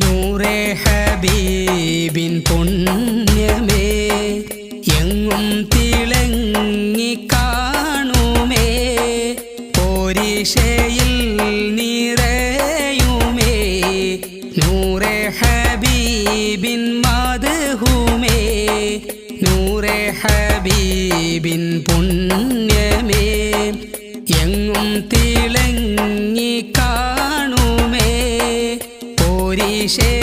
നൂറേ ഹബീബിൻ പുണ്യമേ എങ്ങും തിളങ്ങി കാണുമേ പോരിശയിൽ നിറയുമേ നൂറേ ഹബീബിൻ മധുമേ നൂറേ ഹബീബിൻ പുണ്യമേ എങ്ങും തിളങ്ങി പോരിശയിൽ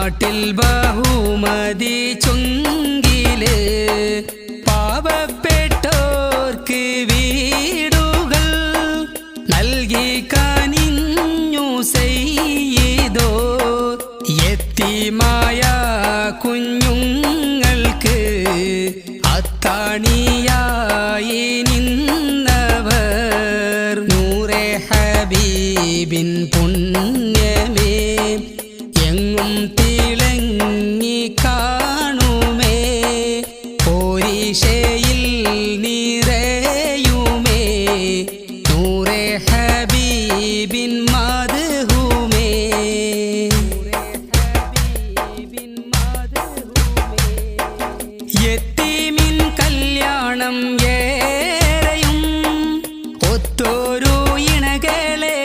നാട്ടിൽ ബഹുമതി ചുങ്കിൽ പാവപ്പെട്ടോർക്ക് വീടുകൾ നൽകി കനിഞ്ഞു ചെയ്തോ എത്തിമായ കുഞ്ഞുങ്ങൾക്ക് അത്താണിയായി നിന്നവർ. നൂറെ ഹബീബിൻ പുണ്യമേ. എങ്ങും യത്തീമിൻ കല്യാണം ഇണകളെ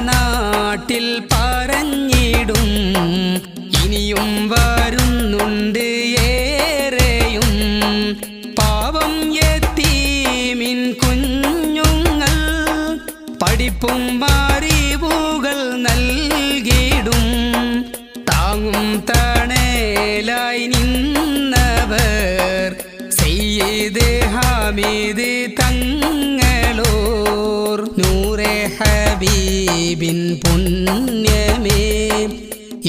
നാട്ടിൽ പറഞ്ഞിടും. ഇനിയും വരുന്നുണ്ട് ഹാമിദ് തങ്ങളോർ നൂറെ ഹബീബിൻ പുണ്യമേ.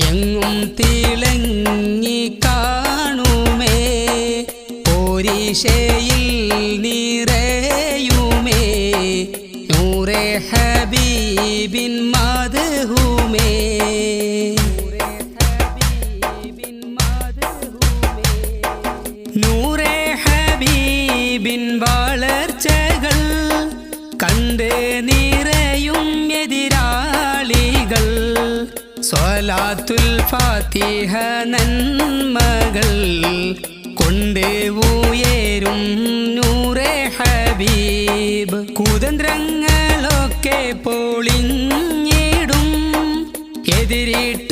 എങ്ങും തിളങ്ങി കാണുമേ. പോരിശയിൽ നിറയുമേ. നൂറെ ഹബീബിൻ ഹബീബിൻ വളർച്ചകൾ കണ്ട് നിറയും എതിരാളികൾ. സ്വലാത്തുൽ ഫാത്തിഹ നന്മകൾ കൊണ്ട് ഉയരും നൂറെ ഹബീബ്. കുതന്ത്രങ്ങളൊക്കെ പൊളിഞ്ഞിടും എതിരിട്ടോർ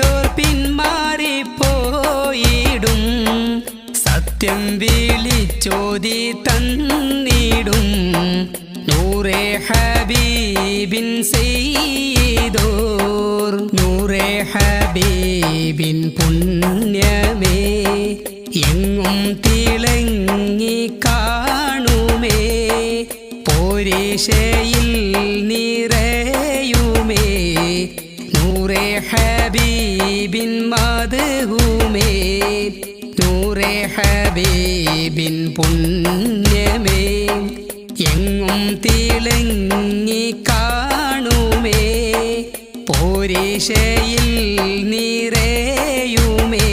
വിളിച്ചോതി തന്നിടും. നൂറെ ഹബീബിൻ ചെയ്തോർ നൂറെ ഹബീബിൻ പുണ്യമേ. എങ്ങും തിളങ്ങി കാണുമേ. പോരിശയിൽ നിറയുമേ. നൂറെ ഹബീബിൻ മധുമേ നൂറെ ഹബീബിൻ പുണ്യമേ. എങ്ങും തിളങ്ങി കാണുമേ. പോരീഷയിൽ നിറയുമേ.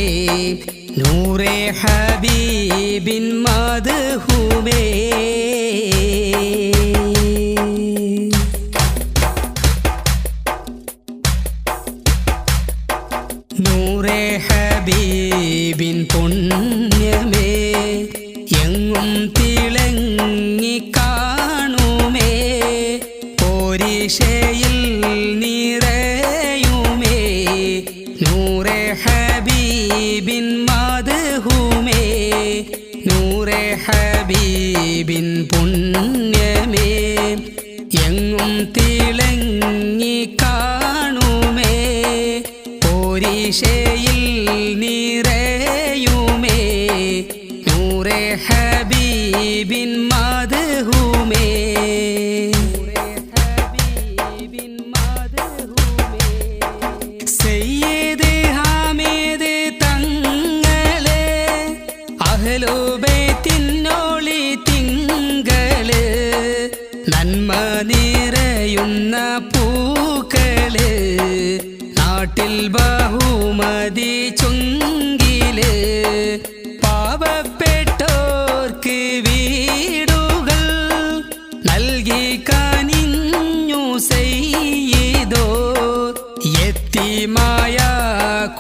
നൂറെ ഹബീബിൻ മധുമേ പോരിശയിൽ നിറയുമേ. നൂറെ ഹബീബിൻ മധുമേ നൂറെ ഹബീബിൻ പുണ്യമേ. നാട്ടിൽ ബഹുമതി ചുങ്കിൽ പാവപ്പെട്ടോർക്ക് വീടുകൾ നൽകി കനിഞ്ഞു ചെയ്തോ എത്തിമായ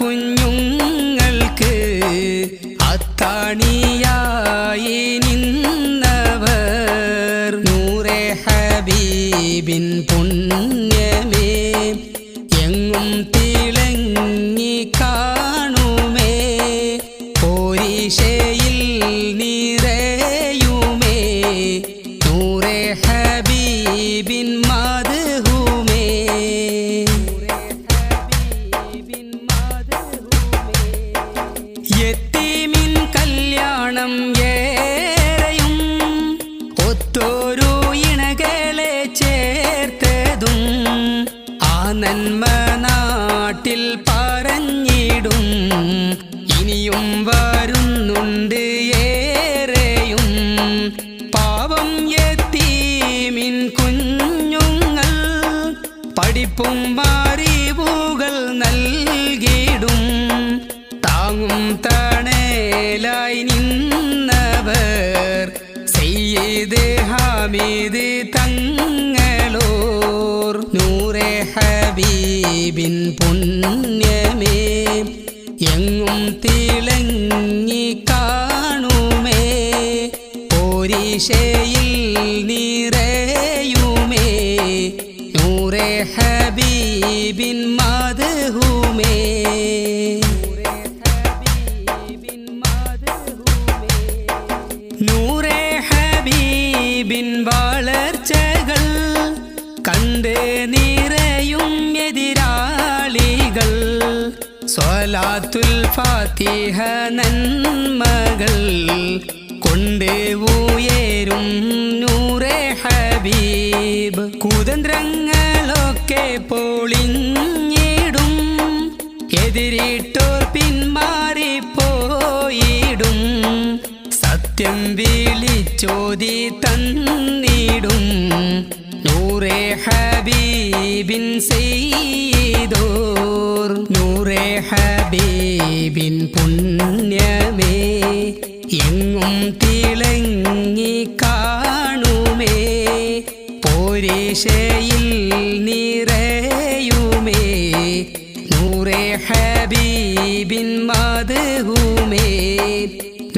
കുഞ്ഞുങ്ങൾക്ക് അത്താണിയായി യത്തീമിൻ കല്യാണം ഏറെയും ഇണകളെ നാട്ടിൽ പറഞ്ഞിടും. ഇനിയും വരുന്നുണ്ട് സെയ്ത് ഹാമിദ് തങ്ങളോർ നൂറെ ഹബീബിൻ പുണ്യമേ. എങ്ങും തിളങ്ങി കാണുമേ. പോരിശയിൽ നിറയുമേ. നൂറെ ഹബീബിൻ മധുമേ ഹബീബിൻ വളർച്ചകൾ കണ്ട് നിറയും എതിരാളികൾ. സ്വലാത്തുൽ ഫാത്തിഹ നന്മകൾ കൊണ്ട് ഉയരും നൂറെ ഹബീബ്. കുതന്ത്രങ്ങളൊക്കെ പൊളിഞ്ഞിടും. എതിരിട്ടോർ പിന്മാറിപ്പോയിടും സത്യം വിളിച്ചോതി തന്നിടും. നൂറെ ഹബീബിൻ ചെയ്തോർ നൂറെ ഹബീബിൻ പുണ്യമേ. എങ്ങും തിളങ്ങി കാണുമേ. പോരീശയിൽ നിറയുമേ. നൂറെ ഹബീബിൻ മധുമേ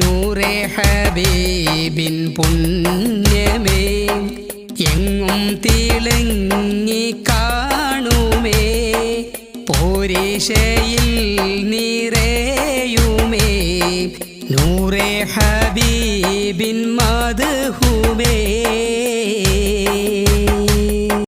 നൂറെ ഹബീബിൻ പുണ്യമേ. എങ്ങും തിളങ്ങി കാണുമേ. പോരീശയിൽ നിറയുമേ. നൂറെ ഹബീബിൻ മധുമേ